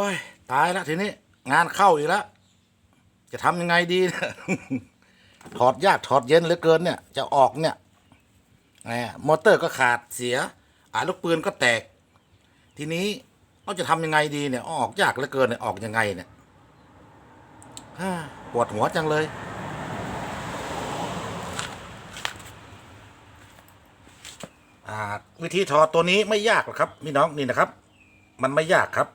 อ้ยตายแล้วทีนี้ งานเข้าอีกแล้ว จะทำยังไงดีเนี่ยถอดยากถอดเย็นเหลือเกินเนี่ย จะออกเนี่ยแหมมอเตอร์ก็ขาดเสียอ่าลูกปืนก็แตก ทีนี้เราจะทำยังไงดีเนี่ย ออกยากเหลือเกินเนี่ยออกยังไงเนี่ยปวดหัวจังเลยวิธีถอดตัวนี้ไม่ยากหรอกครับพี่น้องนี่นะครับ มันไม่ยากครับ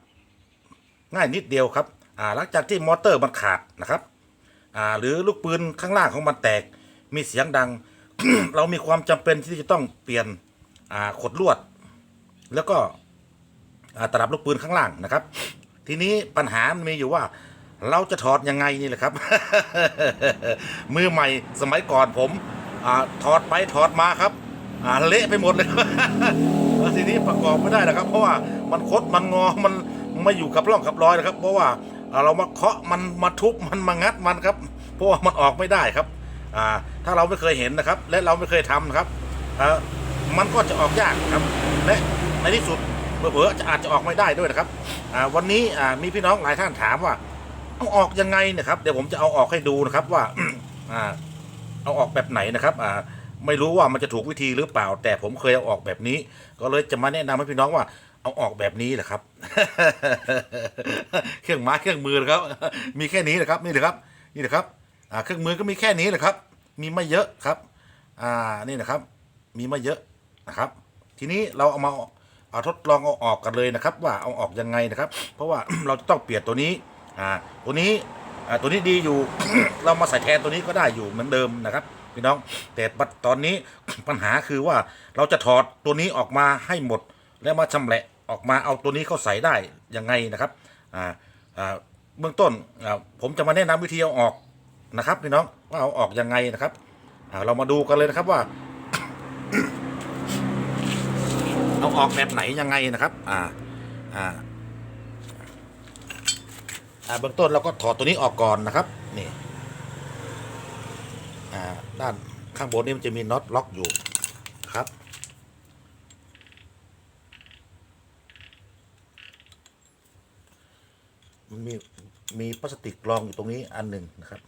ง่ายนิดเดียวครับอ่าหลังจากที่มอเตอร์มันขาดนะครับอ่าหรือลูกปืนข้างล่างของมันแตก มีเสียงดัง เรามีความจำเป็นที่จะต้องเปลี่ยนอ่าขดลวด แล้วก็อ่าตลับลูกปืนข้างล่างนะครับ ทีนี้ปัญหามันมีอยู่ว่าเราจะถอดยังไงนี่แหละครับ มือใหม่สมัยก่อนผมอ่าถอดไปถอดมาครับอ่าเละไปหมดเลยทีนี้ประกอบไม่ได้นะครับ เพราะว่ามันคดมันงอมัน ไม่อยู่กับร่องกับรอยนะครับเพราะว่าเรามาเคาะมันมาทุบมันมางัดมันครับเพราะว่ามันออกไม่ได้ครับถ้าเราไม่เคยเห็นนะครับ และเราไม่เคยทำนะครับมันก็จะออกยากครับ และในที่สุดเผลอๆจะอาจจะออกไม่ได้ด้วยนะครับวันนี้มีพี่น้องหลายท่านถามว่าเอาออกยังไงนะครับ เดี๋ยวผมจะเอาออกให้ดูนะครับว่าเอาออกแบบไหนนะครับไม่รู้ว่ามันจะถูกวิธีหรือเปล่า แต่ผมเคยเอาออกแบบนี้ ก็เลยจะมาแนะนำให้พี่น้องว่า เอาออกแบบนี้แหละครับ เครื่องไม้เครื่องมือนะครับ มีแค่นี้แหละครับนี่แหละครับนี่แหละครับเครื่องมือก็มีแค่นี้แหละครับ มีไม่เยอะครับอ่านี่นะครับ มีไม่เยอะนะครับ ทีนี้เราเอามาเอาทดลองเอาออกกันเลยนะครับ ว่าเอาออกยังไงนะครับ เพราะว่าเราจะต้องเปลี่ยนตัวนี้อ่าตัวนี้อ่าตัวนี้ดีอยู่ เรามาใส่แทนตัวนี้ก็ได้อยู่เหมือนเดิมนะครับพี่น้องแต่ปัจตอนนี้ปัญหาคือว่าเราจะถอดตัวนี้ออกมาให้หมดแล้วมาชำแหละ ออกมาเอาตัวนี้เข้าใส่ได้ยังไงนะครับอ่าอ่าเบื้องต้นอ่าผมจะมาแนะนำวิธีเอาออกนะครับพี่น้องว่าเอาออกยังไงนะครับอ่าเรามาดูกันเลยนะครับว่า เอาออกแบบไหนยังไงนะครับอ่าอ่าอ่าเบื้องต้นเราก็ถอดตัวนี้ออกก่อนนะครับนี่อ่าด้านข้างบนนี่มันจะมีน็อตล็อกอยู่ครับ มีมีพลาสติกรองอยู่ตรงนี้อันหนึ่งนะครับ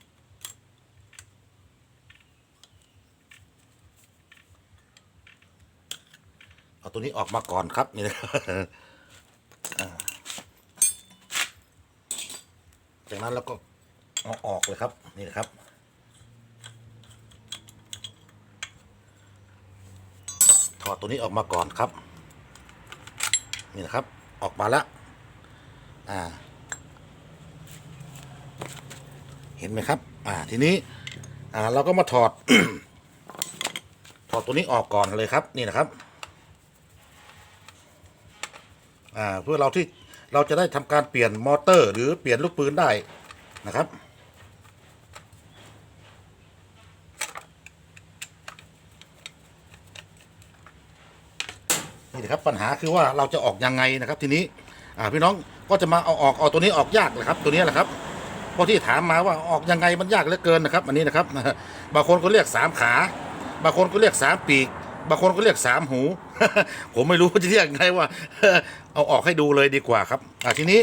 เอาตัวนี้ออกมาก่อนครับนี่นะครับจากนั้นเราก็เอาออกเลยครับนี่นะครับถอดตัวนี้ออกมาก่อนครับ นี่นะครับออกมาแล้วอ่า เห็นไหมครับ อ่า ทีนี้ อ่า เราก็มาถอด ถอดตัวนี้ออกก่อนเลยครับ นี่นะครับ อ่า เพื่อเราที่ เราจะได้ทำการเปลี่ยนมอเตอร์ หรือเปลี่ยนลูกปืนได้นะครับ นี่นะครับ ปัญหาคือว่าเราจะออกยังไงนะครับ ทีนี้ อ่า พี่น้องก็จะมาเอาออก เอาตัวนี้ออกยากเลยครับ ตัวนี้แหละครับ พราที่ถามมาว่าออกยังไงมันยากเหลือเกินนะครับ อันนี้นะครับ บางคนก็เรียกสามขา บางคนก็เรียกสามปีก บางคนก็เรียกสามหู ผมไม่รู้ว่าจะเรียกยังไงว่า เอาออกให้ดูเลยดีกว่าครับอ่าทีนี้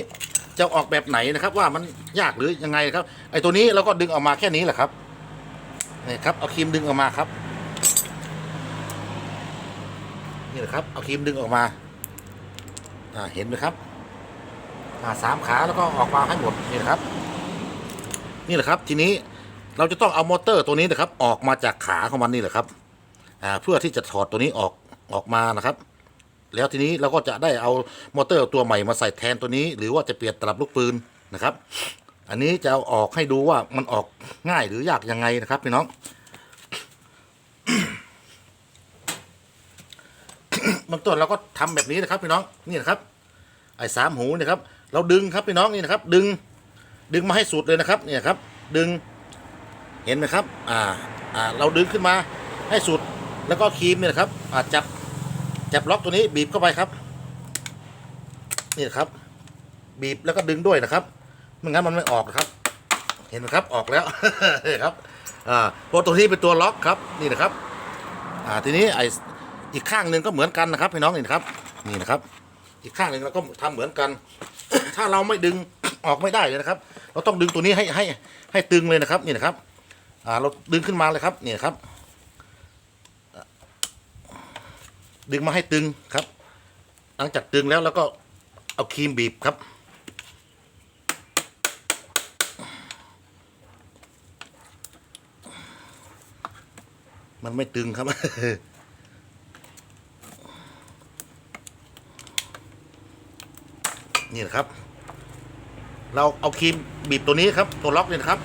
จะออกแบบไหนนะครับ ว่ามันยากหรือยังไงครับไอ้ตัวนี้เราก็ดึงออกมาแค่นี้แหละครับนี่ครับเอาครีมดึงออกมาครับ นี่แหละครับเอาครีมดึงออกมาอ่าเห็นไหมครับอ่าสามขาแล้วก็ออกมาให้หมดนี่นะครับ นี่แหละครับ ทีนี้เราจะต้องเอามอเตอร์ตัวนี้นะครับ ออกมาจากขาของมันนี่แหละครับอ่าเพื่อที่จะถอดตัวนี้ออกออกมานะครับ แล้วทีนี้เราก็จะได้เอามอเตอร์ตัวใหม่มาใส่แทนตัวนี้ หรือว่าจะเปลี่ยนตลับลูกปืนนะครับ อันนี้จะเอาออกให้ดูว่ามันออกง่ายหรือยากยังไงนะครับพี่น้องบื้องต้นเราก็ทำแบบนี้นะครับพี่น้องนี่นะครับ ไอ้สามหูนี่ยครับ เราดึงครับพี่น้องนี่นะครับ ดึง ดึงมาให้สุดเลยนะครับเนี่ยครับ ดึงเห็นไหมครับอ่าอ่าเราดึงขึ้นมาให้สุดแล้วก็ครีมเนี่ยครับอ่าจับจับล็อกตัวนี้บีบเข้าไปครับนี่นครับ บีบแล้วก็ดึงด้วยนะครับไม่งั้นมันไม่ออกนะครับ เห็นไหมครับออกแล้วนี่ครับอ่าเพราะตัวนี้เป็นตัวล็อกครับนี่นะครับอ่าทีนี้ไออีกข้างหนึ่งก็เหมือนกันนะครับพี่น้องนี่นะครับนี่นะครับ อีกข้างหนึ่งเราก็ทำเหมือนกัน ถ้าเราไม่ดึงออกไม่ได้เลยนะครับ เราต้องดึงตัวนี้ให้ให้ให้ตึงเลยนะครับนี่นะครับ อ่าเราดึงขึ้นมาเลยครับนี่นครับ ดึงมาให้ตึงครับ หลังจากตึงแล้วแล้วก็เอาครีมบีบครับมันไม่ตึงครับ นี่นะครับ เราเอาครีมบีบตัวนี้ครับ ตัวล็อกเนี่ยครับ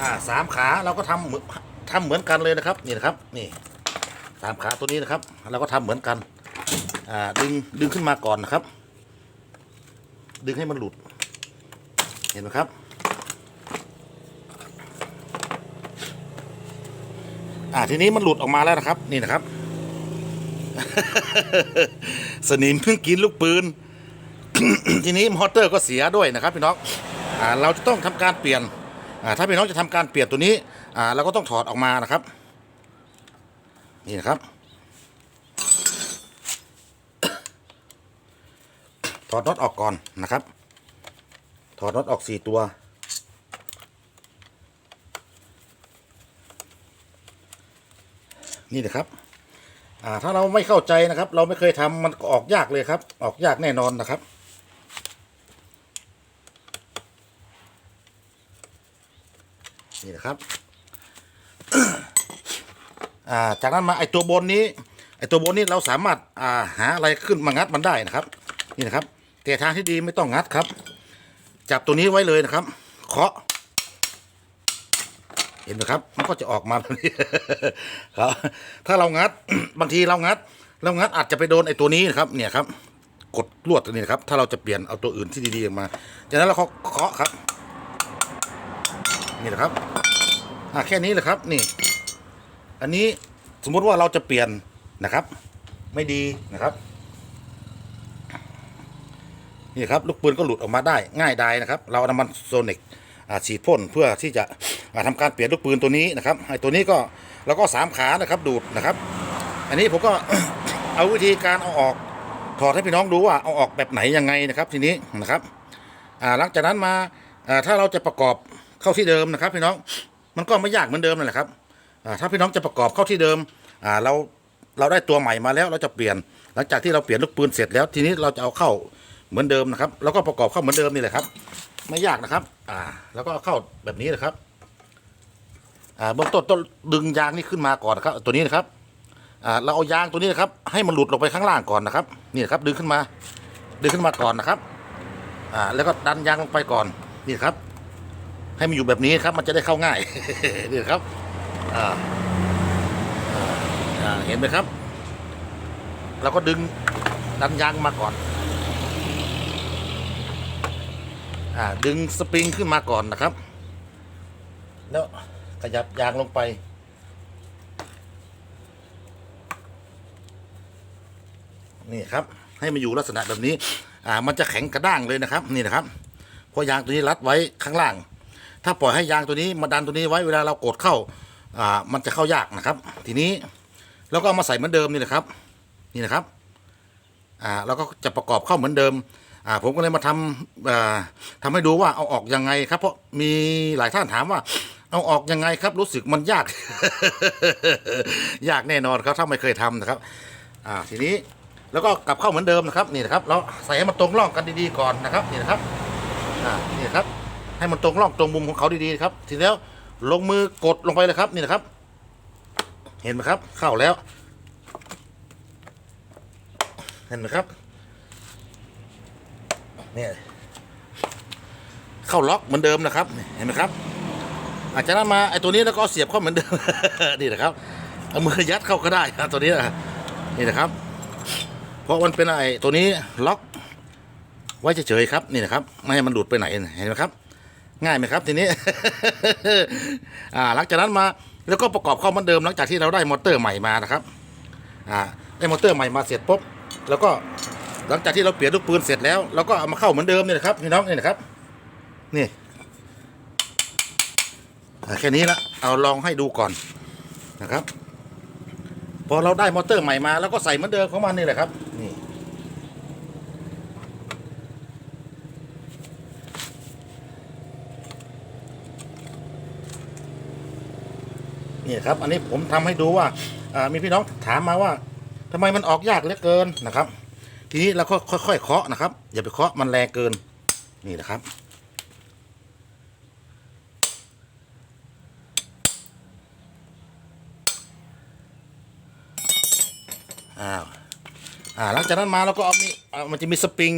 อ่าสามขาเราก็ทำเหมือนทำเหมือนกันเลยนะครับ นี่นะครับนี่สามขาตัวนี้นะครับ เราก็ทำเหมือนกันอ่าดึงดึงขึ้นมาก่อนนะครับ ดึงให้มันหลุด เห็นไหมครับอ่าทีนี้มันหลุดออกมาแล้วนะครับ นี่นะครับ สนิมเพิ่งกินลูกปืน ทีนี้มอเตอร์ก็เสียด้วยนะครับพี่น้องอ่าเราจะต้องทำการเปลี่ยนอ่าถ้าพี่น้องจะทำการเปลี่ยนตัวนี้อ่าเราก็ต้องถอดออกมานะครับ นี่นะครับ ถอดน็อตออกก่อนนะครับ ถอดน็อตออกสี่ตัวนี่นะครับถ้าเราไม่เข้าใจนะครับ เราไม่เคยทำมันออกยากเลยครับ ออกยากแน่นอนนะครับ นะครับาจากนั้นมาไอตัวบนนี้ไอตัวบนนี้เราสามารถาหาอะไรขึ้นมางัดมันได้นะครับ นี่นะครับ แต่ทางที่ดีไม่ต้องงัดครับ จับตัวนี้ไว้เลยนะครับเคาะเห็นไหมครับ มันก็จะออกมาแบบนี้ครับ ถ้าเรางัดบางทีเรางัด เรางัดอาจจะไปโดนไอ้ตัวนี้นะครับ เนี่ยครับ กดลวดตัวนี้นครับ ถ้าเราจะเปลี่ยนเอาตัวอื่นที่ดีๆออกมาจากนั้นเราเคาะครับ นี่แหละครับ อ่าแค่นี้แหละครับนี่ อันนี้สมมุติว่าเราจะเปลี่ยนนะครับ ไม่ดีนะครับนี่ครับลูกปืนก็หลุดออกมาได้ง่ายดายนะครับ เราอาน้ำมันโซนิกอ่าฉีดพ่นเพื่อที่จะอ่าทำการเปลี่ยนลูกปืนตัวนี้นะครับไอ้ตัวนี้ก็เราก็สามขานะครับดูดนะครับ อันนี้ผมก็เอาวิธีการเอาออกถอดให้พี่น้องดูว่าเอาออกแบบไหนยังไงนะครับ ทีนี้นะครับอ่าหลังจากนั้นมาอ่าถ้าเราจะประกอบเข้าที่เดิมนะครับพี่น้อง มันก็ไม่ยากเหมือนเดิมนั่นแหละครับถ้าพี่น้องจะประกอบเข้าที่เดิมเราเราได้ตัวใหม่มาแล้วเราจะเปลี่ยน หลังจากที่เราเปลี่ยนลูกปืนเสร็จแล้วทีนี้เราจะเอาเข้าเหมือนเดิมนะครับ แล้วก็ประกอบเข้าเหมือนเดิมนี่แหละครับ ไม่ยากนะครับ อ่า แล้วก็เอาเข้าแบบนี้นะครับ อ่าเบื้องต้นต้องดึงยางนี่ขึ้นมาก่อนนะครับ ตัวนี้นะครับอ่าเราเอายางตัวนี้นะครับ ให้มันหลุดลงไปข้างล่างก่อนนะครับนี่นครับ ดึงขึ้นมา ดึงขึ้นมาก่อนนะครับ อ่าแล้วก็ดันยางลงไปก่อนนี่ครับ ให้มันอยู่แบบนี้ครับ มันจะได้เข้าง่ายนี่ครับอ่าอ่าเห็นไหมครับ เราก็ดึงดันยางมาก่อนอ่าดึงสปริงขึ้นมาก่อนนะครับ แล้วขยับยางลงไป นี่ครับ ให้มันอยู่ลักษณะแบบนี้ อ่า มันจะแข็งกระด้างเลยนะครับ นี่นะครับ เพราะยางตัวนี้รัดไว้ข้างล่าง ถ้าปล่อยให้ยางตัวนี้มาดันตัวนี้ไว้เวลาเรากดเข้าอ่ามันจะเข้ายากนะครับ ทีนี้เราก็เอามาใส่เหมือนเดิมนี่แหละครับ นี่นะครับอ่าเราก็จะประกอบเข้าเหมือนเดิมอ่าผมก็เลยมาทำอ่าทำให้ดูว่าเอาออกยังไงครับ เพราะมีหลายท่านถามว่า เอาออกยังไงครับ รู้สึกมันยาก ยากแน่นอนครับถ้าไม่เคยทำนะครับอ่าทีนี้แล้วก็กลับเข้าเหมือนเดิมนะครับนี่นะครับเราใส่ให้มันตรงร่องกันดีๆก่อนนะครับนี่นะครับอ่านี่นะครับ ให้มันตรงร่องตรงมุมของเขาดีๆครับ ทีแล้วลงมือกดลงไปเลยครับนี่นะครับ เห็นไหมครับ เข้าแล้ว เห็นไหมครับเนี่ยเข้าล็อกเหมือนเดิมนะครับ เห็นไหมครับ อาจจะนั้นมาไอ้ตัวนี้แล้วก็เสียบเข้าเหมือนเดิมนี่นะครับเอามือยัดเข้าก็ได้ครับตัวนี้นะนี่นะครับ เพราะมันเป็นไอ้ตัวนี้ล็อก ไว้เฉยๆครับนี่นะครับ ไม่ให้มันหลุดไปไหนเห็นไหมครับ ง่ายไหมครับทีนี้ อ่าหลังจากนั้นมาแล้วก็ประกอบเข้าเหมือนเดิมหลังจากที่เราได้มอเตอร์ใหม่มานะครับ อ่าได้มอเตอร์ใหม่มาเสร็จปุ๊บแล้วก็หลังจากที่เราเปลี่ยนลูกปืนเสร็จแล้วเราก็เอามาเข้าเหมือนเดิมนี่นะครับพี่น้องนี่นะครับ นี่แค่นี้ละเอาลองให้ดูก่อนนะครับ พอเราได้มอเตอร์ใหม่มา แล้วก็ใส่เหมือนเดิมของมันนี่แหละครับ นี่ นี่ครับ อันนี้ผมทำให้ดูว่ามีพี่น้องถามมาว่าทำไมมันออกยากเหลือเกินนะครับ ทีนี้เราก็ค่อยๆเคาะนะครับ อย่าไปเคาะมันแรงเกิน นี่นะครับอ้าวอ่าหลังจากนั้นมาเราก็เอามีมันจะมีสปริง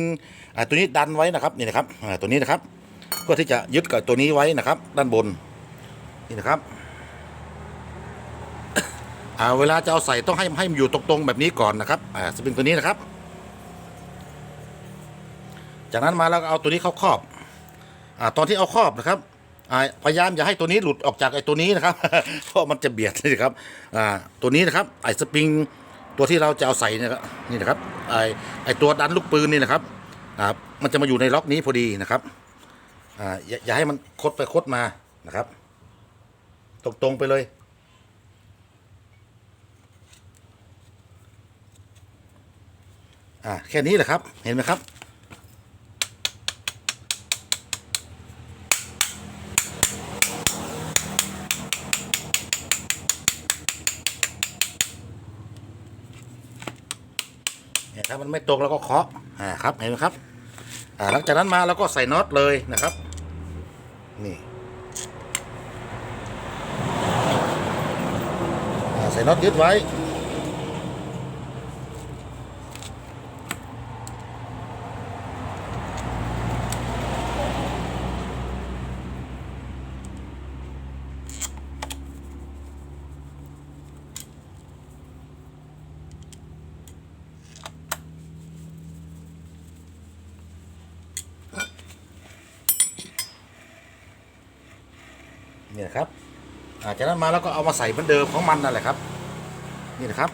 อ่าตัวนี้ดันไว้นะครับนี่นะครับอ่าตัวนี้นะครับเพื่อที่จะยึดกับตัวนี้ไว้นะครับ ด้านบนนี่นะครับ อ่าเวลาจะเอาใส่ต้องให้ให้มันอยู่ตรงๆแบบนี้ก่อนนะครับอ่าสปริงตัวนี้นะครับ จากนั้นมาเราก็เอาตัวนี้เข้าครอบอ่าตอนที่เอาครอบนะครับอ่าพยายามอย่าให้ตัวนี้หลุดออกจากไอ้ตัวนี้นะครับเพราะมันจะเบียดนะครับอ่าตัวนี้นะครับไอ้สปริงตัวที่เราจะเอาใส่นยครับนี่นะครับไอ้ไอ้ตัวดันลูกปืนนี่นะครับอ่ามันจะมาอยู่ในล็อกนี้พอดีนะครับอ่าอย่าอย่าให้มันคดไปคดมานะครับ ตรงๆไปเลย อ่าแค่นี้แหละครับ เห็นไหมครับ เนี่ยถ้ามันไม่ตรงเราก็เคาะอ่าครับ เห็นไหมครับ อ่าหลังจากนั้นมาเราก็ใส่น็อตเลยนะครับ นี่ใส่น็อตยึดไว้ นี่นะครับจากนั้นมาแล้วก็เอามาใส่เหมือนเดิมของมันนั่นแหละครับ นี่นะครับ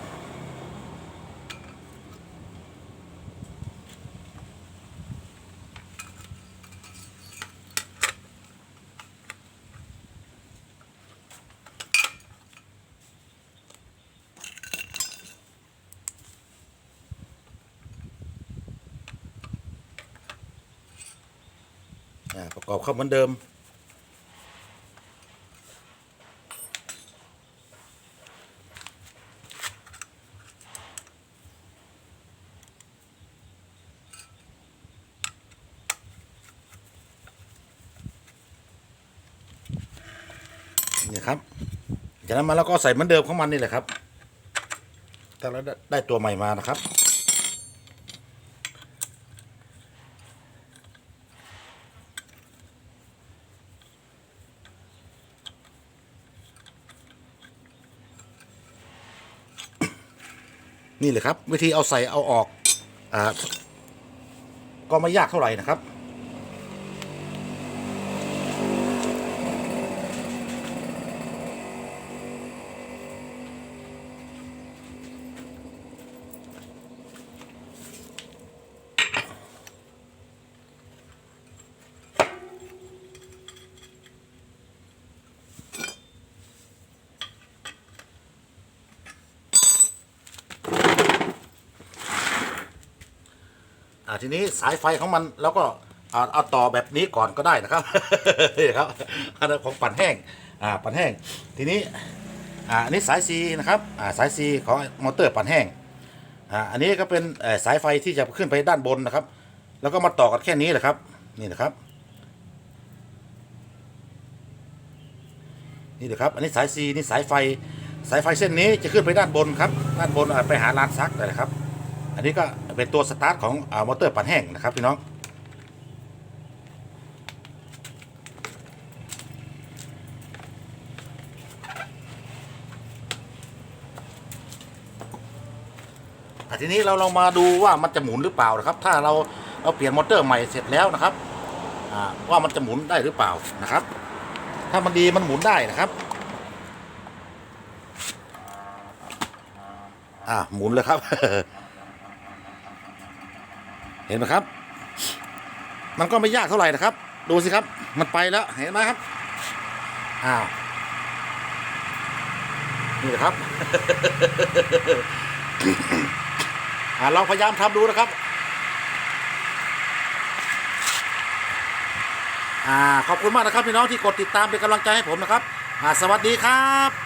ประกอบเข้าเหมือนเดิม ครับ จากนั้นมาแล้วก็ใส่เหมือนเดิมของมันนี่แหละครับถ้าเราได้ได้ตัวใหม่มานะครับ นี่เลยครับ วิธีเอาใส่เอาออกอ่าก็ไม่ยากเท่าไหร่นะครับ อ่าทีนี้สายไฟของมันแล้วก็เอาเอาต่อแบบนี้ก่อนก็ได้นะครับ นี่ครับอันนั้นของปั่นแห้งอ่าปั่นแห้ง ทีนี้อ่าอันนี้สายซีนะครับอ่าสายซีของมอเตอร์ปั่นแห้งอ่าอันนี้ก็เป็นเอ่อสายไฟที่จะขึ้นไปด้านบนนะครับ แล้วก็มาต่อกันแค่นี้แหละครับ นี่นะครับ นี่นะครับ อันนี้สายซีนี่สายไฟสายไฟเส้นนี้จะขึ้นไปด้านบนครับ ด้านบนอ่าไปหาลานซักเลยนะครับ อันนี้ก็ เป็นตัวสตาร์ทของอมอเตอร์ปั่นแห้งนะครับพี่น้องอทีนี้เราลองมาดูว่ามันจะหมุนหรือเปล่านะครับ ถ้าเราเราเปลี่ยนมอเตอร์ใหม่เสร็จแล้วนะครับว่ามันจะหมุนได้หรือเปล่านะครับ ถ้ามันดีมันหมุนได้นะครับอ่าหมุนเลยครับ เห็นไหมครับ มันก็ไม่ยากเท่าไหร่นะครับ ดูสิครับ มันไปแล้ว เห็นไหมครับ อ้าว นี่ครับอ่าลองพยายามทำดูนะครับ อ่า ขอบคุณมากนะครับพี่น้องที่กดติดตามเป็นกำลังใจให้ผมนะครับ อ่า สวัสดีครับ